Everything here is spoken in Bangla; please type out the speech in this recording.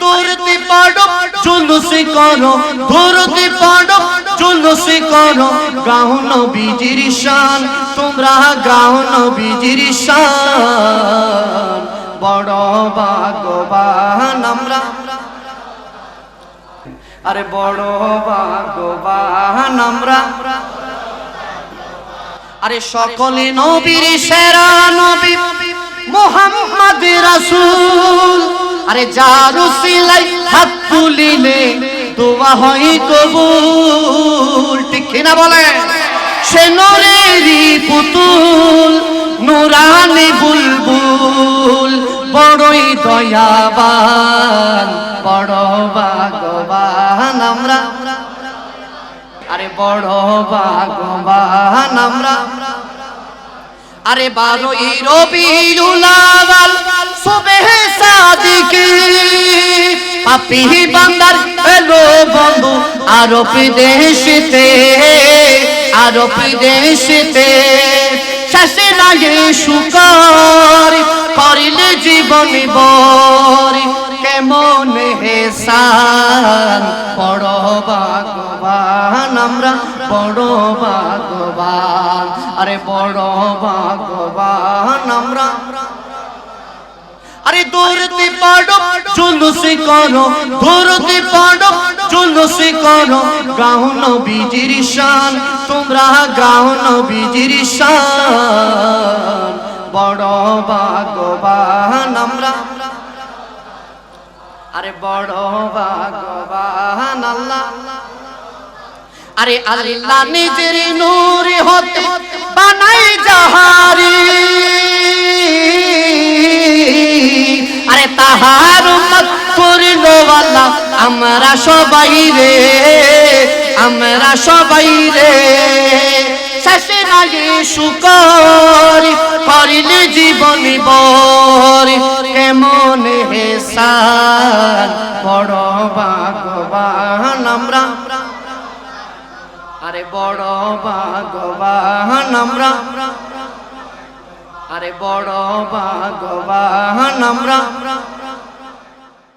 দূরতে পাড়ো, জুলুসি করো দূরতে পাড়ো, জুলুসি করো। গাও নবীজির শান, তোমরা গাও নবীজির শান। বড় আমরা। আরে বড় আমরা। আরে সকলে নবীর সেরা নবী, মোহাম্মদ রাসূল। আরে যার উসিলাই হাত তুলিলে দোয়া হয় কবুল। ঠিক কিনা বলে? সে নরেরই পুতুল, নুরানি বুলবুল। বড়ই দয়াবান, বড় ভাগবান আমরা। আরে বড় ভাগবান আমরা। আরে বারো ই রবিউলাওয়াল সুবহ সাদিকি। পাপি বান্দার এলো বন্ধু আরব দেশেতে আরব দেশেতে। শেষে লাগে শুকর করিলে জীবন বর। কেমন হেসান বড় ভাগবান আমরা বড় ভাগবান আরে বড় ভাগবান আমরা আরে দূরতে পাড়ো, জুলুসি করো, দূরতে পাড়ো, জুলুসি করো। গাও নবীজির শান, তোমরা গাও নবীজির শান। বড় ভাগবান আমরা। আরে বড় ভাগবান আল্লাহ। আরে আল্লাহ নিজের নূর হতে আরে তাহার উম্মত আল্লাহ আমরা সবাই রে, আমরা সবাই রে। শুকর করিলে জীবন বর। কেমন হেসান, বড় ভাগবান আমরা। আরে বড় ভাগবান আমরা। আরে বড় ভাগবান আমরা।